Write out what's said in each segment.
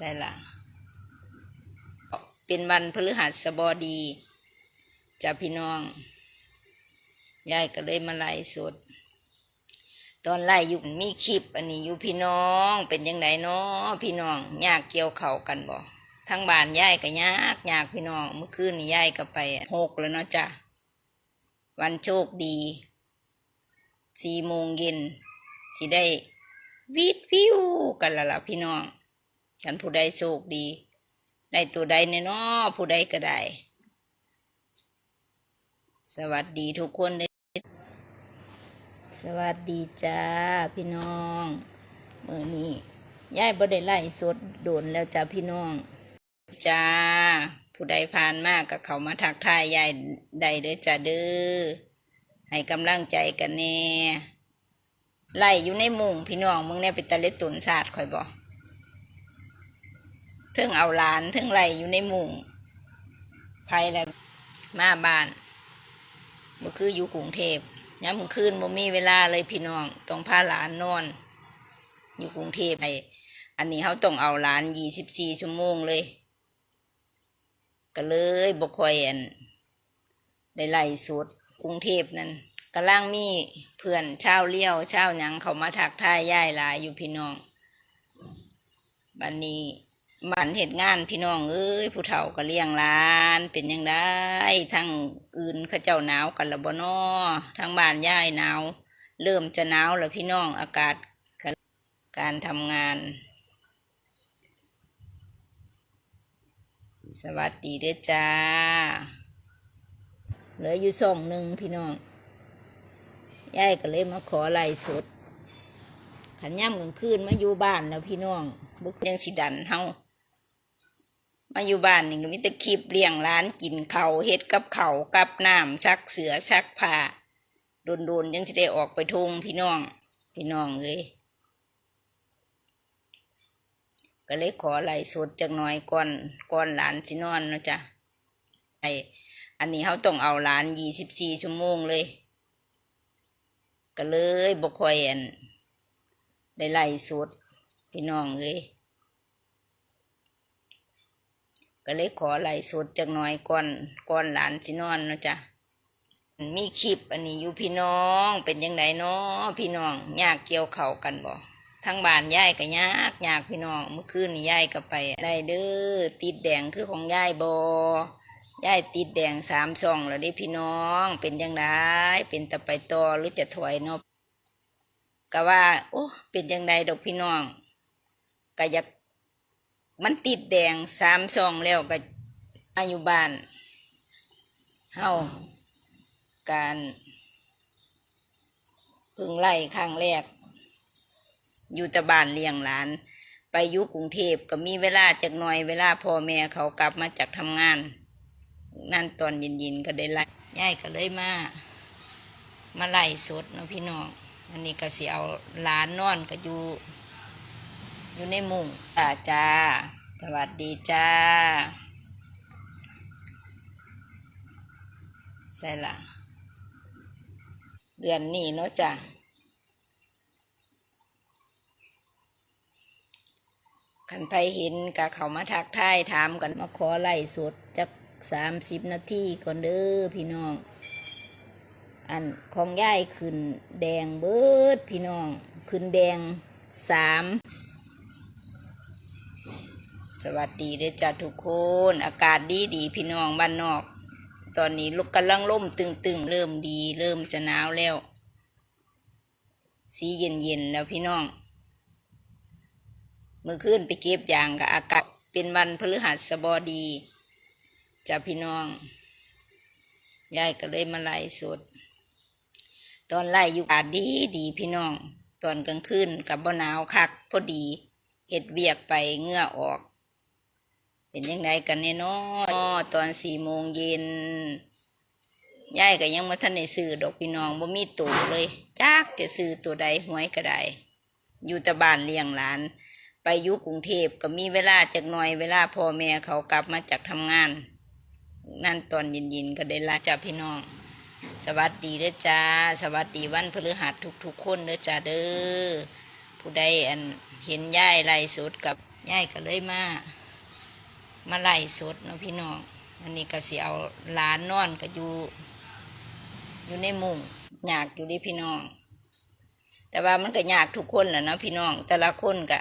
ใช่ละเป็นวันพฤหัสบดีจ้าพี่น้อง ยายก็เลยมาไล่สด ตอนไล่อยู่มีคลิป อันนี้อยู่พี่น้องเป็นยังไงเนาะพี่น้องยากเกี่ยวเข่ากันบ่ทั้งบ้านยายก็ยากยากพี่น้อง เมื่อคืนนี่ยายก็ไปหกแล้วเนาะจ้ะวันโชคดีสี่โมงเย็นที่ได้วีดวิวกันละล่ะพี่น้อง ฉันผู้ใดโชคดีได้ตัวใดเนี่ยนาะผู้ใดก็ได้ สวัสดีทุกคนเลยสวัสดีจ้าพี่น้องมือนี้ยายบ่ได้ไล่สดโดนแล้วจ้าพี่น้องจ้าผู้ใดผ่านมากก็เขามาทักทายยายได้เด้อจ้าเด้อให้กำลังใจกันแน่ไล่อยู่ในมุงพี่น้องมึงเนี่ยเป็นตะเล็ดตุนศาสตร์คอยบอก เทิงเอาหลานเทิงไล่อยู่ในมุงภัยอะไรมาบ้านบ่คืออยู่กรุงเทพย้ำคืนบ่มีเวลาเลยพี่น้องต้องพาหลานนอน อยู่กรุงเทพไปอันนี้เขาต้องเอาหลานยี่สิบสี่ชั่วโมงเลย ก็เลยบกคอยอันได้ไล่สุดกรุงเทพนั่นกำลังมีเพื่อนเช่าเลี้ยวเช่าหยังเขามาทักทายย่ายหลายอยู่พี่น้องบันนี้ บ้านเหตุงานพี่น้องเอ้ยผู้เฒ่าก็เลี้ยงหลาน เป็นยังไงทั้งอื่นเขาเจ้าหนาวกันละบ่นอทั้งบ้านย่ายหนาว เริ่มจะหนาวแล้วพี่น้องอากาศการทำงาน สวัสดีเด้อจ้า เหลืออยู่ส่งหนึ่งพี่น้องย่ายก็เลยมาขอไล่สุดขันย่ำกลางคืนมาอยู่บ้านแล้วพี่น้องบุกยังสิดันเฮา มาอยู่บ้านนี่ก็มีแต่คลิปเลี้ยงร้านกินเขาเฮ็ดกับเขากับน้ำชักเสือชักผ้าโดนๆยังจะได้ออกไปทงพี่น้อง พี่น้องเอ้ยก็เลยขอไล่สดจักหน่อยก่อนก่อนหลานสินอนนะจ๊ะไออันนี้เขาต้องเอาหลานยี่สิบสี่ชั่วโมงเลย ก็เลยบกคอยอันได้ไล่สดพี่น้องเลย ก็เลยขอไล่สดจักหน่อยก่อนก่อนหลานสินอนเนาะจ๊ะมีคลิปอันนี้อยู่พี่น้องเป็นยังไงเนาะพี่น้องยากเกี่ยวเข่ากันบ่ทั้งบ้านยายก็ยากยากพี่น้องเมื่อคืนนี่ยายก็ไปได้เด้อติดแดงคือของยายบอยายติดแดงสามซองแล้วเด้พี่น้องเป็นยังไงเป็นตะไปต่อหรือจะถอยเนาะก็ว่า โอ้เป็นยังไงดอกพี่น้องก็อยาก มันติดแดงสามซองแล้วก็อายุบ้านเฮาการพึ่งไล่ครั้งแรก อยู่ต่บ้านเลี้ยงหลาน ไปยู่กรุงเทพก็มีเวลาจักหน่อยเวลาพ่อแม่เขากลับมาจากทำงาน นั่นตอนเย็นๆก็ได้ไล่ยายก็เลยมา มาไล่สดเนาะพี่น้องอันนี้ก็สิเอาหลานนอนก็อยู่ อยู่ในมุงอ่าจ้า สวัสดีจ้า ใช่ละเดือนนี้เนาะจ้ะขันไปเห็นกะเขามาทักทายถามกันมาขอไล่สดจักสามสิบนาทีก่อนเด้อพี่น้อง อันของย่ายขึ้นแดงเบิดพี่น้อง ขึ้นแดงสาม สวัสดีเด้อจ้าทุกคน อากาศดีดีพี่น้องบ้านนอก ตอนนี้ลูกกำลังล่มตึงๆ เริ่มดี เริ่มจะหนาวแล้ว สีเย็นๆแล้วพี่น้อง เมื่อคืนไปเก็บยางกับอากาศเป็นวันพฤหัสบดีจ้าพี่น้องยายก็เลยมาไล่สด ตอนไล่อยู่อากาศดีดีพี่น้อง ตอนกลางคืนกับบ่หนาวคักพอดีเห็ดเวียกไปเงื่อออก เป็นยังไงกันเนี่ยเนาะตอนสี่โมงเย็นยายก็ยังมาทันในซื้อดอกพี่น้องบ่มีตัวเลยจักจะซื้อตัวใดหวยก็ได้อยู่ต่บ้านเลี้ยงหลาน ไปยู่กรุงเทพก็มีเวลาจักหน่อยเวลาพ่อแม่เขากลับมาจากทำงาน นั่นตอนเย็นๆก็ได้ลาจ้าพี่น้อง สวัสดีเด้อจ้า สวัสดีวันพฤหัสทุกๆคนเด้อจ้าเด้อผู้ใดอันเห็นย่ายไลสุดกับย่ายก็เลยมา มาไล่สดเนาะพี่น้อง อันนี้ก็สิเอาหลานนอนก็อยู่อยู่ในมุ้งยากอยู่ดิพี่น้อง แต่ว่ามันก็ยากทุกคนแหละเนาะพี่น้อง แต่ละคนก็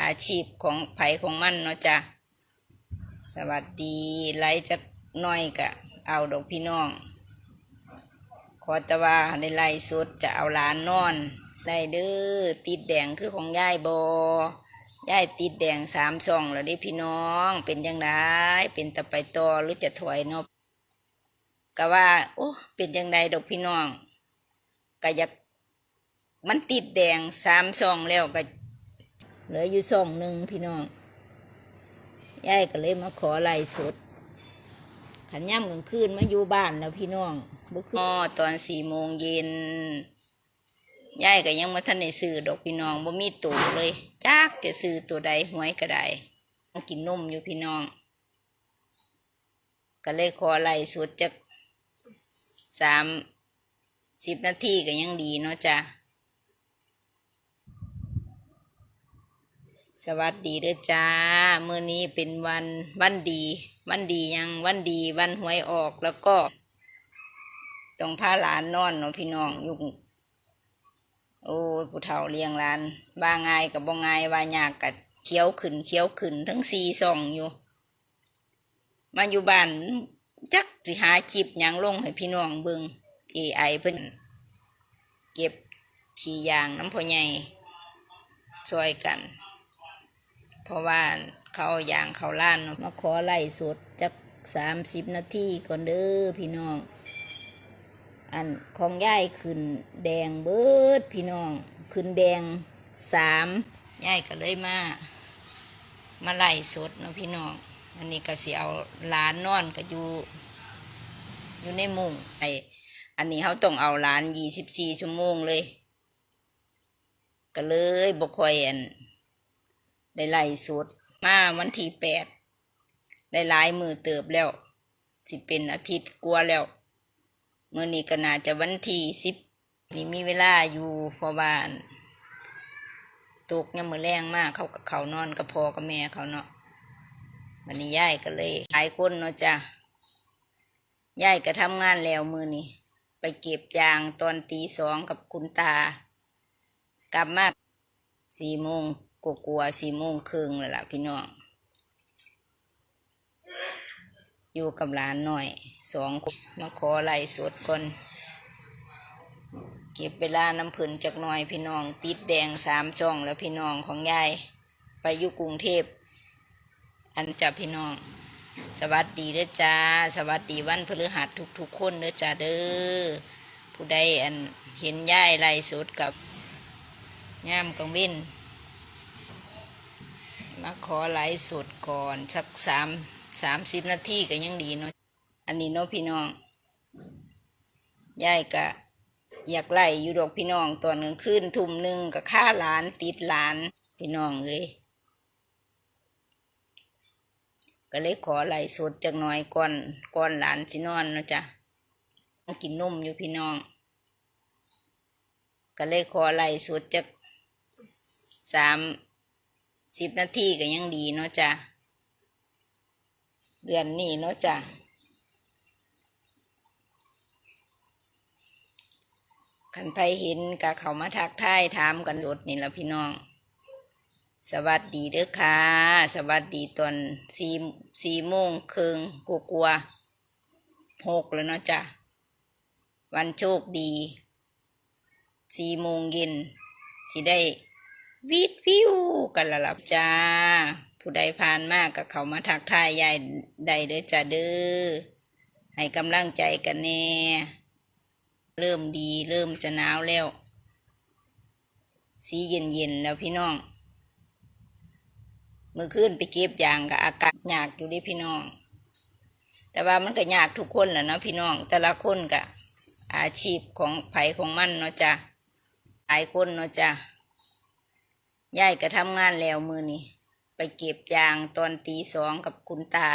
อาชีพของไผของมันเนาะจ้ะสวัสดีไล่จะน้อยก็เอาดอกพี่น้อง ขอตว่าในไล่สดจะเอาหลานนอน ได้เด้อติดแดงคือของยายบอ ยายติดแดงสามช่องแล้วด้พี่น้องเป็นยังไงเป็นตะไปต่อหรือจะถอยเนาะก็ว่า โอ้เป็นยังไงดอกพี่น้องก็อยากมันติดแดงสามช่องแล้วก็เหลืออยู่ช่องหนึ่งพี่น้องยายก็เลยมาขอไล่สุดขันย่ำกลางคืนมาอยู่บ้านแล้วพี่น้องบุคืออตอนสี่โมงเย็น ยายก็ยังมาทันในซื้อดอกพี่น้องบ่มีตัวเลยจักจะซื้อตัวใดหวยก็ได้ต้องกินนมอยู่พี่น้อง ก็เลยขอไล่สุดจากสามสิบนาทีก็ยังดีเนาะจ้ะสวัสดีเด้อจ้าเมื้อนี้เป็นวันวันดี วันดียังวันดีวันหวยออกแล้วก็ต้องพาหลานนอนเนาะพี่น้องอยู่ โอ้ผู้เฒ่าเลี้ยงหลานว่าง่ายกับบ่ง่ายว่ายากกับเคี้ยวขึ้นเคี้ยวขึ้นทั้งสี่สองอยู่ มาอยู่บ้านจักสิหาคลิปยังลงให้พี่น้องเบิง AI เพิ่นเก็บขี้ยางน้ำพอใหญ่ช่วยกัน เพราะว่าเขาอายางเขาล้านมาขอไล่สดจักสามสิบนาทีก่อนเด้อพี่น้อง อันของย่ายขึ้นแดงเบิดพี่น้อง ขึ้นแดงสามย่ายก็เลยมา มาไล่สดเนาะพี่น้อง อันนี้ก็สิเอาหลานนอนก็อยู่อยู่ในมุงไออันนี้เขาต้องเอาหลานยี่สิบสี่ชั่วโมงเลย ก็เลยบกคอยอันได้ไล่สดมาวันที่แปดได้หลายมือเติบแล้วสิเป็นอาทิตย์กลัวแล้ว เมื่อนี้ก็น่าจะวันที่สิบนี่มีเวลาอยู่พราะว่านตกยังมือแรงมากเขากับเขานอนกับพ่อกับแม่เขาเนาะวันนี้ย่ายก็เลยหลายคนเนาะจ้ะย่ายก็ทำงานแล้วมือนี้ไปเก็บยางตอนตีสองกับคุณตา กลับมาสี่โมงกลัวๆสี่โมงครึ่งเลยล่ะพี่น้อง อยู่กับหลานหน่อยสองคนมาขอไล่สดก่อนเก็บเวลาน้ำผืนจากหน่อยพี่น้อง ติดแดงสามช่องแล้วพี่น้องของยายไปอยู่กรุงเทพ อันจ้าพี่น้อง สวัสดีเด้อจ้า สวัสดีวันพฤหัสทุกๆคนเด้อจ้าเด้อผู้ใดอันเห็นยายไล่สดกับย่ามกังวินมาขอไลฟ์สดก่อนสักสาม สามสิบนาทีก็ยังดีเนาะอันนี้เนาะพี่น้องยายก็อยากไล่อยู่ดอกพี่น้องตอนกลางคืนทุ่มหนึ่งก็ฆ่าหลานติดหลานพี่น้องเอ้ยก็เลยขอไล่สดจักหน่อยก่อนก่อนหลานสินอนเนาะจ้ะกินนมอยู่พี่น้อง ก็เลยขอไล่สดจักสามสิบนาทีก็ยังดีเนาะจ้ะ เดือนนี้เนาะจ้ะขันไปเห็นกะเขามาทักทายถามกันสดนี่ละพี่น้อง สวัสดีเด้อค่ะ สวัสดีตอนสี่สี่โมงครึ่งกลัวๆหกแล้วเนาะจ้ะ วันโชคดีสี่โมงเย็นสิได้วิดวิวกันละลับจ้า ผู้ใดผ่านมากกับเขามาทักทายยายใดเด้อจ้าเด้อให้กำลังใจกันแน่เริ่มดีเริ่มจะหนาวแล้ว สีเย็นเย็นๆแล้วพี่น้องเมื่อคืนไปเก็บยางกับอากาศยากอยู่ดิพี่น้อง แต่ว่ามันก็ยากทุกคนแหละเนาะพี่น้อง แต่ละคนก็อาชีพของไผของมันเนาะจ้ะหลายคนเนาะจ้ะยายก็ทำงานแล้วมือนี่ ไปเก็บยางตอนตีสองกับคุณตา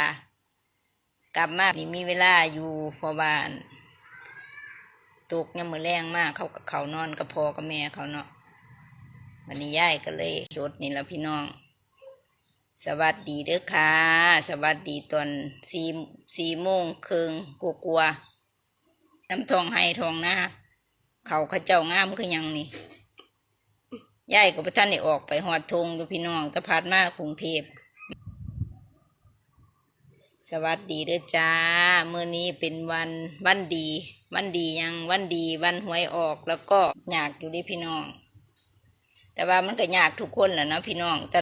กลับมานี่มีเวลาอยู่เพราะว่าอั่นตกยังมือแรงมากเขากับเขานอนกับพอกับแม่เขาเนาะวันนี้ย่ายก็เลยจดนี่ละพี่น้อง สวัสดีเด้อค่ะ สวัสดีตอนสี่สี่โมงครึ่งกลัวาๆน้ำทองให้ทองหน้าเขาเขาเจ้างามคือยังนี่ ยายกับท่านนี่ออกไปหอดทงอยู่พี่น้องตะพัดมากรุงเทพสวัสดีเด้อจ้าเมื่อนี้เป็นวันวันดี วันดียังวันดีวันหวยออกแล้วก็อยากอยู่เดิพี่น้อง แต่ว่ามันก็อยากทุกคนแหละนะพี่น้องแต่